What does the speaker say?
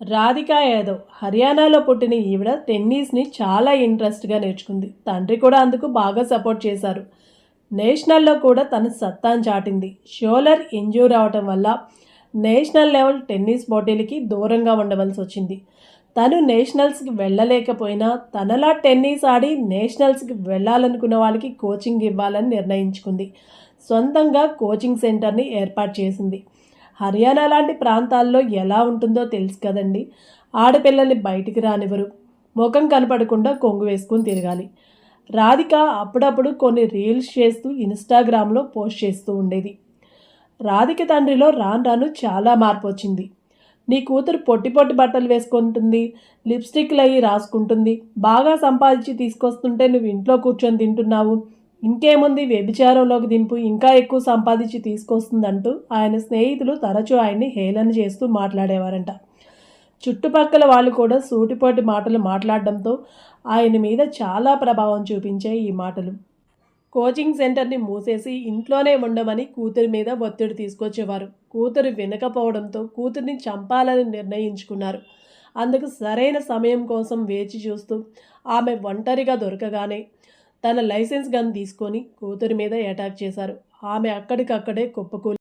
రాధికా యాదవ్ హర్యానాలో పుట్టిన ఈవిడ టెన్నిస్ని చాలా ఇంట్రెస్ట్గా నేర్చుకుంది. తండ్రి కూడా అందుకు బాగా సపోర్ట్ చేశారు. నేషనల్లో కూడా తన సత్తాను చాటింది. షోలర్ ఇంజ్యూర్ అవటం వల్ల నేషనల్ లెవెల్ టెన్నిస్ పోటీలకి దూరంగా ఉండవలసి వచ్చింది. తను నేషనల్స్కి వెళ్ళలేకపోయినా తనలా టెన్నిస్ ఆడి నేషనల్స్కి వెళ్ళాలనుకున్న వాళ్ళకి కోచింగ్ ఇవ్వాలని నిర్ణయించుకుంది. సొంతంగా కోచింగ్ సెంటర్ని ఏర్పాటు చేసింది. హర్యానా లాంటి ప్రాంతాల్లో ఎలా ఉంటుందో తెలుసు కదండి. ఆడపిల్లల్ని బయటికి రానివ్వరు. ముఖం కనపడకుండా కొంగు వేసుకుని తిరగాలి. రాధిక అప్పుడప్పుడు కొన్ని రీల్స్ చేస్తూ ఇన్స్టాగ్రామ్లో పోస్ట్ చేస్తూ ఉండేది. రాధిక తండ్రిలో రాను రాను చాలా మార్పు వచ్చింది. నీ కూతురు పొట్టి పొట్టి బట్టలు వేసుకుంటుంది లిప్స్టిక్లు అయ్యి రాసుకుంటుంది బాగా సంపాదించి తీసుకొస్తుంటే నువ్వు ఇంట్లో కూర్చొని తింటున్నావు ఇంకేముంది వ్యభిచారంలోకి దింపు ఇంకా ఎక్కువ సంపాదించి తీసుకొస్తుందంటూ ఆయన స్నేహితులు తరచూ ఆయన్ని హేళన చేస్తూ మాట్లాడేవారంట. చుట్టుపక్కల వాళ్ళు కూడా సూటిపోటి మాటలు మాట్లాడడంతో ఆయన మీద చాలా ప్రభావం చూపించాయి ఈ మాటలు. కోచింగ్ సెంటర్ని మూసేసి ఇంట్లోనే ఉండమని కూతురి మీద ఒత్తిడి తీసుకొచ్చేవారు. కూతురు వినకపోవడంతో కూతుర్ని చంపాలని నిర్ణయించుకున్నారు. అందుకు సరైన సమయం కోసం వేచి చూస్తూ ఆమె ఒంటరిగా దొరకగానే తన లైసెన్స్ గన్ తీసుకొని కూతురి మీద అటాక్ చేశారు. ఆమె అక్కడికక్కడే కుప్పకూలి